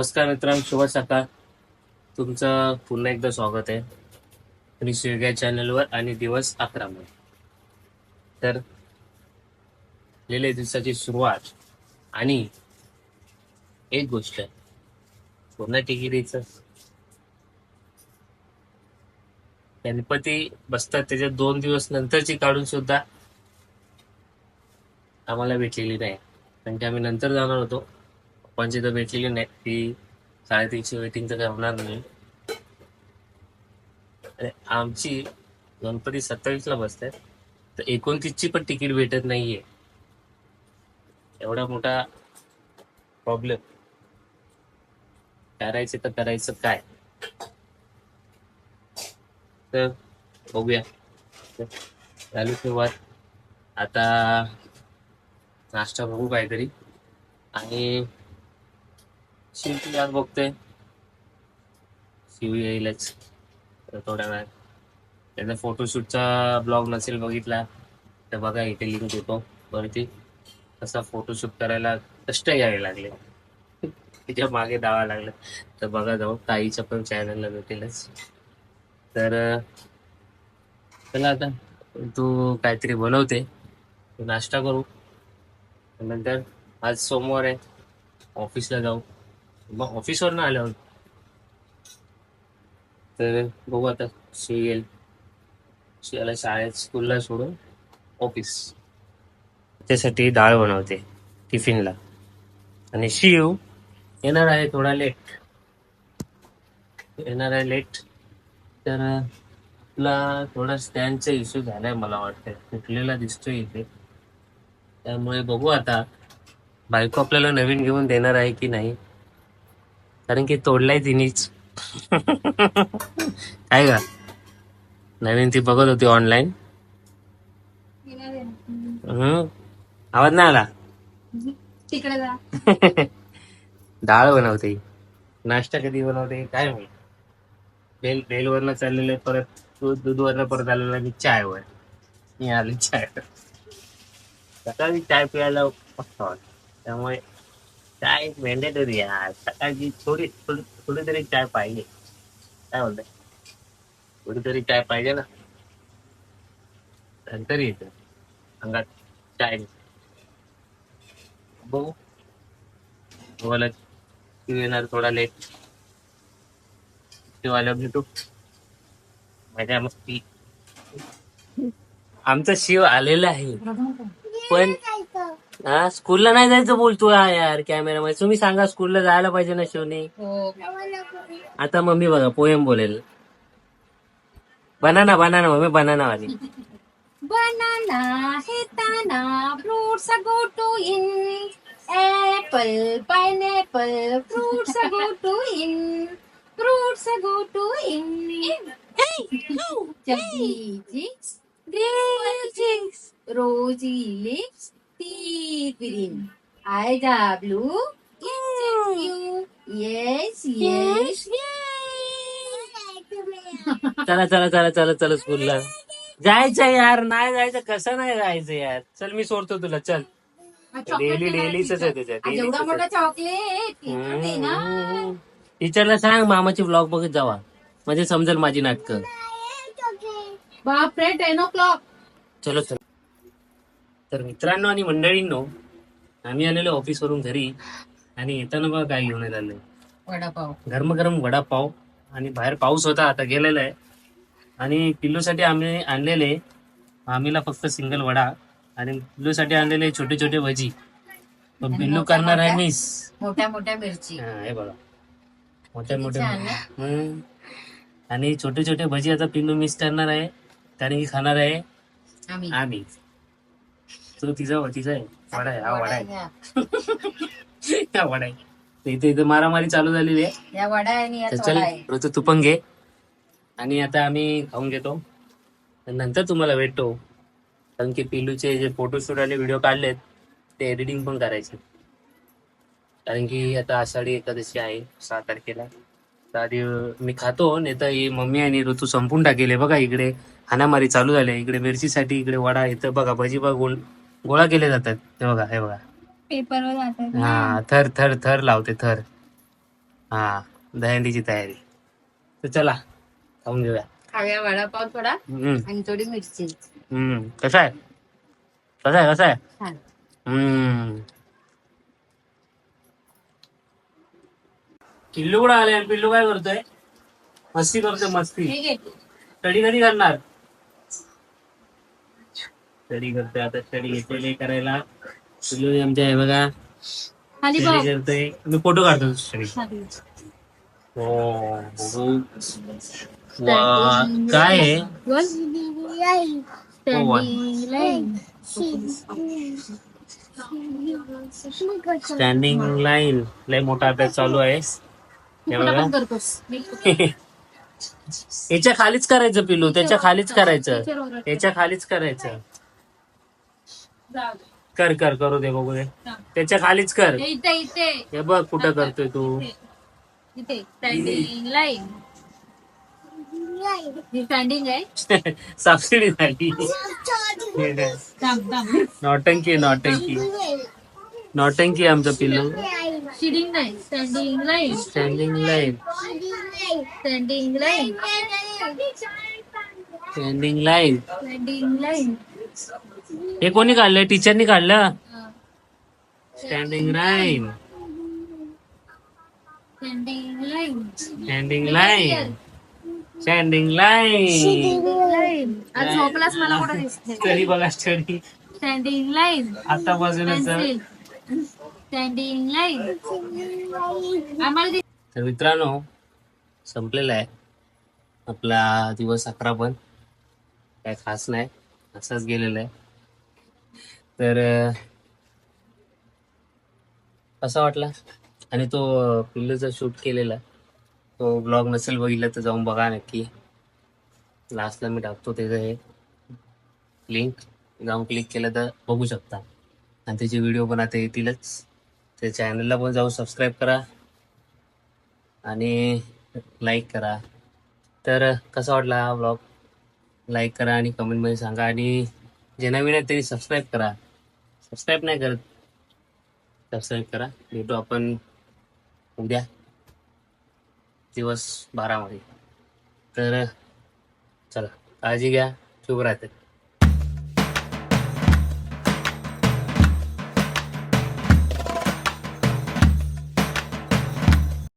नमस्कार मित्रांनो शुभ सकाळ तुमचं पुन्हा एकदा स्वागत आहे. आणि शिवग्या चॅनलवर आणि दिवस अकरा मध्ये तर गेल्या दिवसाची सुरुवात आणि एक गोष्ट पुन्हा तिकिटीचं गणपती बसतात त्याच्या दोन दिवस नंतरची काढून सुद्धा आम्हाला भेटलेली नाही. कारण की आम्ही नंतर जाणार होतो. पप्पांची तर भेटलेली नाही ती. साडेतीनशे वेटिंग तर करणार नाही. आणि आमची गणपती सत्तावीसला बसते तर एकोणतीसची पण तिकीट भेटत नाहीये. एवढा मोठा प्रॉब्लेम करायचं तर करायचं काय? तर बघूया. चालू सुरुवात. आता नाश्ता बघू काहीतरी. आणि शिवची आज बघतोय शिव येईलच थोड्या वेळात त्याचा फोटोशूटचा ब्लॉग नसेल बघितला तर बघा इथे लिंक देतो वरती कसा फोटोशूट करायला कष्ट यावे लागले तिच्यामागे धावा लागलं तर बघा जाऊ ताईच्या पण चॅनलला भेटेलच तर चला आता तू काहीतरी बनवते नाश्ता करू नंतर आज सोमवार आहे ऑफिसला जाऊ मग ऑफिसवर ना आल्यावर तर बघू आता शिव येईल शिवाला शाळेत स्कूलला सोडून ऑफिस त्यासाठी डाळ बनवते टिफिनला. आणि शिव येणार आहे थोडा लेट येणार आहे लेट तर तुला थोडा स्टँडचा इश्यू झालाय मला वाटतं तुटलेला दिसतोय इथे. त्यामुळे बघू आता बायको आपल्याला नवीन घेऊन देणार आहे की नाही. कारण की तोडलाय तिनेच. काय का नवीन ती बघत होती ऑनलाईन आवाज नाही आला? तिकडे डाळ बनवते. नाश्ता कधी बनवते काय माहीत? बेल बेलवरनं चाललेलं परत दूध दूधवरनं परत आलेलं आहे मी चायवर. मी आले चायवर. सकाळी चाय प्यायला मस्त त्यामुळे चाय मॅन्डेटरी यार सकाळची थोडी थोडी थोडी तरी चाय पाहिजे. काय बोलताय थोडी तरी चाय पाहिजे ना. नंतर येतं. अंगात चाय बघू. बोला तू येणार थोडा लेट तू आल्यावर भेटू. माझ्या मस्ती. आमचा शिव आलेला आहे. पण हा स्कूलला नाही जायचं बोलतो हा यार कॅमेरा मध्ये तुम्ही सांगा स्कूलला जायला पाहिजे ना शिवने? हो. आता मम्मी बघा पोएम बोलेल. बनाना बनाना मम्मी बनाना वाली. Banana fruits go to in fruits go to T green I W U yes yes चला चला चला चला चला स्कूलला. जायचं यार नाही जायचं कसं नाही जायचं यार? चल मी सोडतो तुला चल. डेली डेलीच आहे त्याच्यात मोठा चॉकलेट टीचरला सांग मामाची ब्लॉग बघत जावा. म्हणजे समजेल माझी नाटकं. बापरे टेन ओ क्लॉक चलो चलो. तर मित्रांनो आणि मंडळींनो आम्ही आलेलो ऑफिसवरून घरी आणि येताना बघा काय घेऊन आलेलं वडापाव. गरम गरम वडापाव आणि बाहेर पाऊस होता आता गेलेला आहे. आणि पिल्लूसाठी आम्ही आणलेले आम्हीला फक्त सिंगल वडा आणि पिल्लूसाठी आणलेले छोटे छोटे भजी. पण पिल्लू करणार आहे मिस मोठ्या मोठ्या मिरची. हा, हे बघा. मोठ्या मोठ्या छान ना? हम्म. आणि छोटे छोटे भजी आता पिल्लू मिस करणार आहे. कारण की खाणार आहे. आम्ही. आम्ही. तो तिचा तिचा आहे. वडा आहे. हा वडा आहे. घ्या. हा वडा आहे. तर इथे इथे मारामारी चालू झालेली आहे. या वडा आहे आणि तर याच चल वडा आहे. ऋतू तू पण घे. आणि आता आम्ही खाऊन घेतो. तर नंतर तुम्हाला भेटतो. कारण की पिलूचे जे फोटोशूट आले व्हिडिओ काढलेत ते एडिटिंग पण करायचे. कारण की आता आषाढी एकादशी आहे सहा तारखेला. तर आधी मी खातो नाही तर ही मम्मी आणि ऋतू संपून टाकेले. बघा इकडे हाणामारी चालू झाले इकडे मिरचीसाठी इकडे वडा इथं बघा भजी बघा गोल गोळा केले जातात. हे बघा हे बघा. पेपरवर हा थर थर थर लावते थर. हा दहंडीची तयारी. तर चला खाऊन घेऊया. खाव्या वडापाव थोडा हम्म, आणि थोडी मिरची. हम्म. कसा आहे? कसा आहे कसा आहे? छान. हम्म. पिल्लू कुठं आले? पिल्लू काय करतोय? मस्ती करतोय मस्ती. स्टडी कधी करणार? स्टडी करतोय आता स्टडी घेतलेली करायला. पिल्लू आमच्या आहे बघा. खाली स्टडी करतोय. मी फोटो काढतो स्टडी. खाली. हो काय आहे. स्टँडिंग लाईन लय मोठा अभ्यास चालू आहे. हे बघा. करतोस? याच्या खालीच करायचं पिलू त्याच्या खालीच करायचं. त्याच्या खालीच करायचं. कर कर करू दे बघू दे. त्याच्या खालीच कर. इथे इथे. हे बघ कुठं करतोय तू. इथे. स्टँडिंग लाईन स्टँडिंग आहे. सबसिडी झाली नौटंकी नौटंकी नौटंकी आमचं पिल्लू. नाही. Standing line standing line standing line standing line standing line हे कोणी काढलं? टीचरनी काढलं? Standing line standing line standing line standing line आज झोपलास मला कुठं दिसते तरी बघा स्टडी स्टँडिंग लाईन आतापासूनच पेन्सिल स्टँडिंग लाईन आम्हाला तर मित्रांनो संपलेला आहे. आपला दिवस अकरा पण. काय खास नाही. असंच गेलेलं आहे. तर अं, कसा वाटला. आणि तो पिल्लूचा शूट केलेला तो ब्लॉग नसेल बघितला तर जाऊन बघा नक्की. लास्टला मी टाकतो त्याचं हे लिंक जाऊन क्लिक केलं तर बघू शकता. आणि त्याचे व्हिडिओ पण आता येतीलच. त्या चॅनलला पण जाऊन सबस्क्राईब करा. आणि लाईक करा. तर कसा वाटला हा ब्लॉग लाईक करा आणि कमेंटमध्ये सांगा. आणि जे नवीन आहेत त्यांनी सबस्क्राईब करा. सबस्क्राईब नाही करत. सबस्क्राईब करा. भेटू आपण उद्या. दिवस बारामध्ये. तर चला काळजी घ्या. शुभ राहते